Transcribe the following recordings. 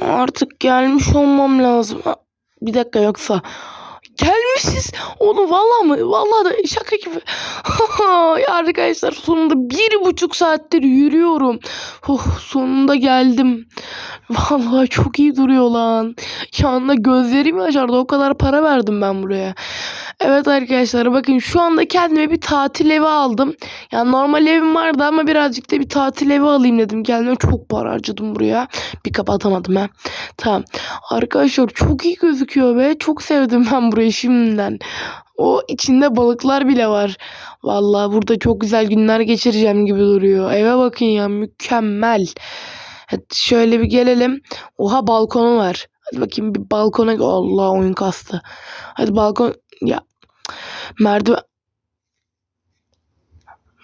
Artık gelmiş olmam lazım. Bir dakika yoksa. Gelmişiz. Oğlum vallahi mı? Vallahi da şaka gibi. ya arkadaşlar sonunda bir buçuk saattir yürüyorum. Oh, sonunda geldim. Vallahi çok iyi duruyor lan. Yanında gözlerim yaşardı. O kadar para verdim ben buraya. Evet arkadaşlar bakın şu anda kendime bir tatil evi aldım. Yani normal evim vardı ama birazcık da bir tatil evi alayım dedim. Kendime çok para harcadım buraya. Bir kapatamadım ha. Tamam. Arkadaşlar çok iyi gözüküyor be. Çok sevdim ben burayı şimdiden. O içinde balıklar bile var. Vallahi burada çok güzel günler geçireceğim gibi duruyor. Eve bakın ya mükemmel. Hadi şöyle bir gelelim. Oha balkonu var. Hadi bakayım bir balkona. Allah oyun kastı. Hadi balkon. Ya. Merdiven.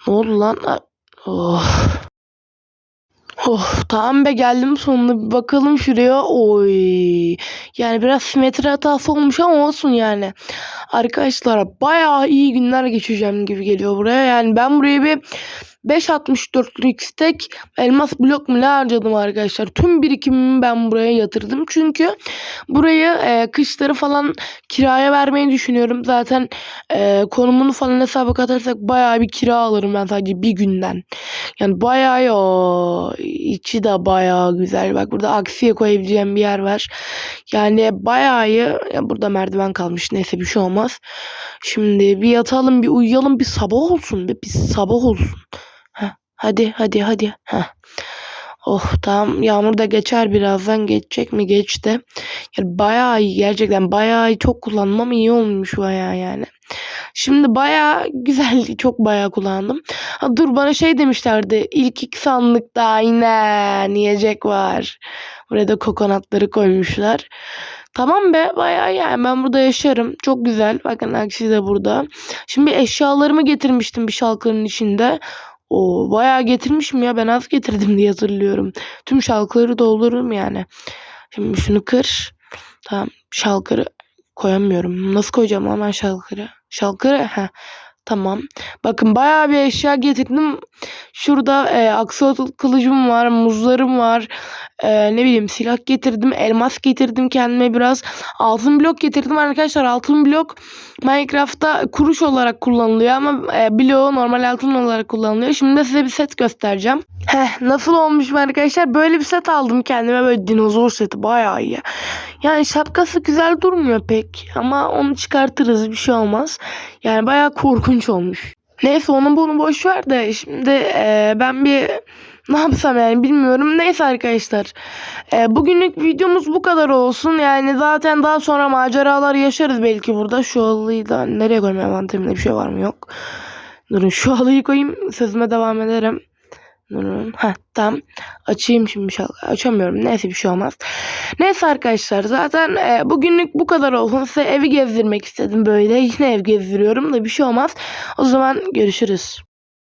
Ne oldu lan? Oh. Oh tamam be geldim sonunda bir bakalım şuraya. Oy. Yani biraz simetri hatası olmuş ama olsun yani. Arkadaşlar bayağı iyi günler geçireceğim gibi geliyor buraya. Yani ben buraya bir 5.64'lük stek elmas blok mu harcadım arkadaşlar. Tüm birikimimi ben buraya yatırdım. Çünkü burayı e, kışları falan kiraya vermeyi düşünüyorum. Zaten e, konumunu falan hesaba katarsak bayağı bir kira alırım ben sadece bir günden. Yani bayağı ya içi de bayağı güzel. Bak burada aksiye koyabileceğim bir yer var. Yani bayağı iyi. Ya burada merdiven kalmış. Neyse bir şey olmaz. Şimdi bir yatalım bir uyuyalım bir sabah olsun. Bir, bir sabah olsun. Hadi hadi hadi. Heh. Oh tamam yağmur da geçer birazdan geçecek mi geçti. Yani bayağı iyi gerçekten bayağı iyi çok kullanmam iyi olmuş bayağı yani. Şimdi bayağı güzel çok bayağı kullandım. Ha, dur bana şey demişlerdi ilk iki sandıkta aynen yiyecek var. Buraya da kokonatları koymuşlar. Tamam be bayağı yani ben burada yaşarım. Çok güzel. Bakın aksi de burada. Şimdi eşyalarımı getirmiştim bir şalkırın içinde. O bayağı getirmişim ya ben az getirdim diye hatırlıyorum. Tüm şalkırı doldururum yani. Şimdi şunu kır. Tamam şalkırı koyamıyorum. Nasıl koyacağım lan ben şalkırı? Şalkırı ha. Tamam. Bakın bayağı bir eşya getirdim. Şurada e, aksiyot kılıcım var, muzlarım var. E, ne bileyim silah getirdim, elmas getirdim kendime biraz. Altın blok getirdim arkadaşlar. Altın blok Minecraft'ta kuruş olarak kullanılıyor ama e, bloğu normal altın olarak kullanılıyor. Şimdi de size bir set göstereceğim. Heh, nasıl olmuş mu arkadaşlar? Böyle bir set aldım kendime böyle dinozor seti bayağı iyi. Yani şapkası güzel durmuyor pek ama onu çıkartırız bir şey olmaz. Yani bayağı korkunç olmuş. Neyse onu bunu boş ver de şimdi e, ben bir ne yapsam yani bilmiyorum. Neyse arkadaşlar. E, bugünlük videomuz bu kadar olsun. Yani zaten daha sonra maceralar yaşarız belki burada. Şu halıyı da nereye koyayım envanterimde bir şey var mı yok. Durun şu halıyı koyayım sözüme devam ederim. Heh tamam. Açayım şimdi şal açamıyorum. Neyse bir şey olmaz. Neyse arkadaşlar zaten e, bugünlük bu kadar olsun. Size evi gezdirmek istedim böyle. Yine ev gezdiriyorum da bir şey olmaz. O zaman görüşürüz.